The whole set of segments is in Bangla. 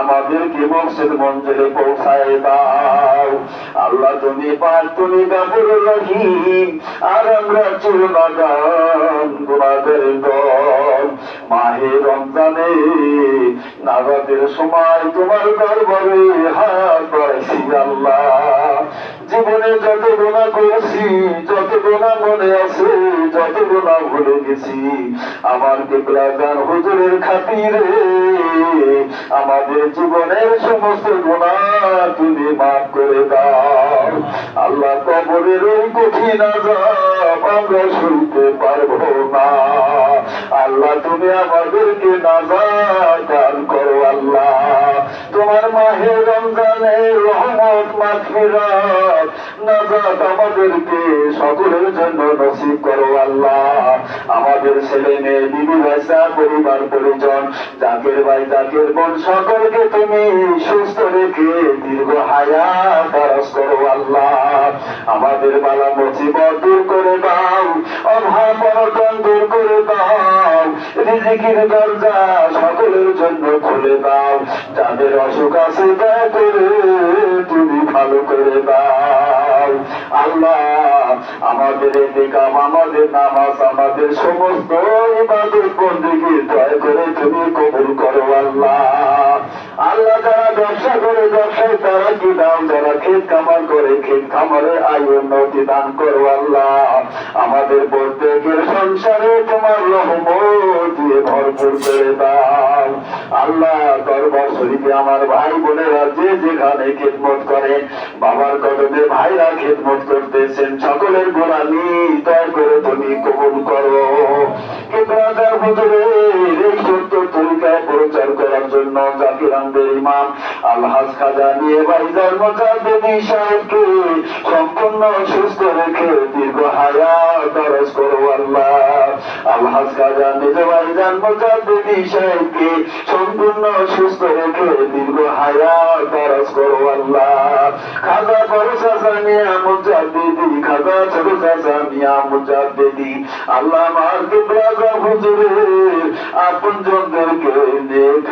আমাদেরকে মকসদ মঞ্জিলে পৌঁছায় দাও? আল্লাহ তুমি পাক, তুমি গাফুর রহিম। আর আমরা চুলনাগান গুনাদের দল মাহে রমজানে নাগাদের সময় তোমার দরবারে হাত বাড়াইছি আল্লাহ। জীবনে যত গোনা করেছি, যত গোনা মনে আছে, যত গোনা ভুলে গেছি। আমার কেবলাগান হুজুরের খাতিরে আমাদের জীবনের সমস্ত গোনা তুমি মাফ করে দাও। আল্লাহ কবরের ওই কঠিন আমরা শুনতে পারব না। আল্লাহ তুমি আমাদেরকে না তোমার মাহে রমজানের রহমত মাগফিরাত। নাজাত আমাদেরকে সকলের জন্য নসিব করো আল্লাহ। আমাদের ছেলে মেয়ে, বিবি, ভাইসা, পরিবার, পরিজন, জাকের ভাই, জাকের বোন, সকলকে তুমি সুস্থ রেখে দীর্ঘ হায়াত খরচ করো আল্লাহ। আমাদের বালা মুসিবত দূর করে দাও। রিজিকের দরজা সকলের জন্য খুলে দাও। যাদের অসুখ আছে দয়া করে তুমি ভালো করে দাও। আল্লাহ, আমাদের এদিকাম আমাদের নামাজ, আমাদের সমস্ত ইবাদত বন্দিকে দয়া করে তুমি কবুল করো, আল্লাহ। আল্লাহ যারা ব্যবসা করে ব্যবসায়, তারা কি দাম যারা ক্ষেত কামার করে ক্ষেত খামারে আয় উন্নতি দান করো আল্লাহ। আমাদের প্রত্যেকের সংসারে তোমার রহমত দিয়ে ভরপুর করে দাও। আল্লাহ, দরবার শরীফে আমার ভাই বোনেরা যে যেখানে খেদমত করেন বাবার কদমে ভাইরা খেদমত করতেছেন, সকলের গোলামি দয়া করে তুমি জন্য জাকির আহমেদের ইমাম আলহাজ খাজা নিয়ে ভাইজান মোজাদ্দেদি সাহেবকে সম্পূর্ণ সুস্থ রেখে দীর্ঘ হায়াত দরজ করো আল্লাহ। আলহাজ খাজা নিজ ভাইজান মোজাদ্দেদি সাহেবকে সম্পূর্ণ সুস্থ রেখে দীর্ঘ হায়াত দরজ করো আল্লাহ। খাজা বড় চাচা মিয়া মুজাদ্দেদি খাজা ছোট চাচা মিয়া মুজাদ্দেদি আল্লাহ আমার কিবরাজা হুজুরের আপন জনদেরকে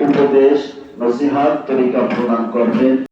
উপদেশ নসিহাত তরিকা প্রদান করবেন।